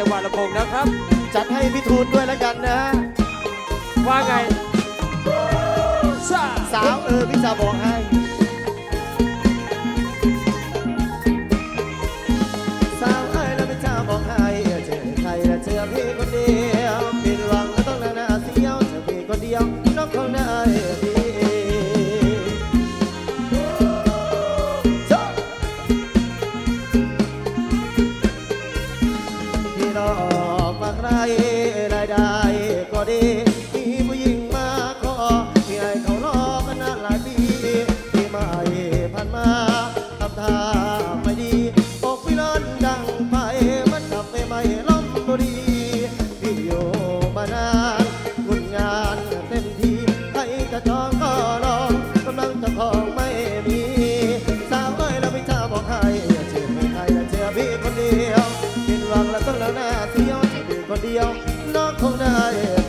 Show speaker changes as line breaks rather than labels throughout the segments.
จังหวัดลำโพงนะครับ
จัดให้พี่ทูนด้วยแล้วกันนะ
ว่าไงซ่า
สาวเออพี่จะบอกให้ สาวเอ้ยแล้วพี่จะบอกให้เจอใครและเจอพี่คนเดียวผิด ดีมีผู้หญิงมาขอพี่ให้เขารอกันนานหลายปีพี่ไม่ผ่านมาทำท่าไม่ดีอกพี่ร้อนดังไฟมันกลับไปไม่ล้มบุรีพี่อยู่มานานคุนงานเต็มที่ใครจะจองก็ลองกำลังจะของไม่มีสาวเอ้ยแล้วไม่ทราบอกใครอย่าเชื่อใครอย่าเชื่อพี่คนเดียว ผิดหวังแล้วต้องแล้วหน้าเสียวเชื่อพี่คนเดียว น้องคงได้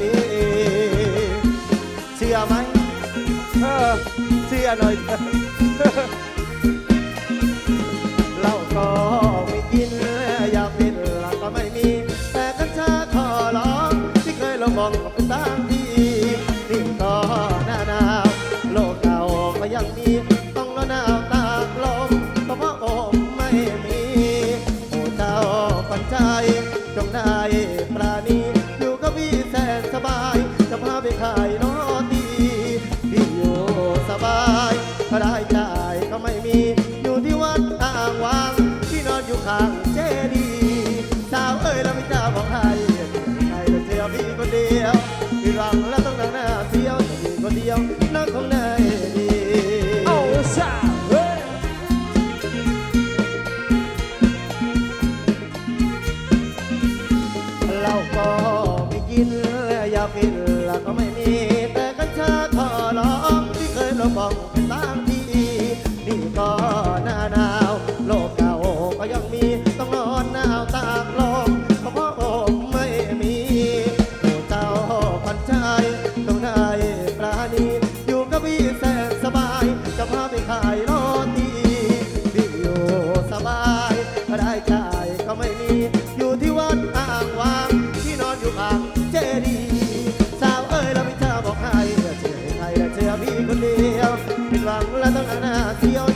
ชื่อไหม
เออ
เชื่อหน่อย เจดีย์สาวเอ้ยแล้วไม่จ้าบอกใครใครจะเชื่อพี่คนเดียวพี่รังแล้วต้องนั่งหน้าเสียวจะพี่คนเดียวนั่งคงได้ดี
เอาซ่าเฮ้ย
เหล้าก็ไม่กินยาพิษละก็ไม่ รายจ่ายก็ไม่มี อยู่ที่วัดอ่างวาง ที่นอนอยู่ข้างเจดีย์สาวเอ้ยเราไม่เธอบอกให้เชื่อใจใครและเจอพี่คนเดียวผิดหวังและต้องหนาเที่ยว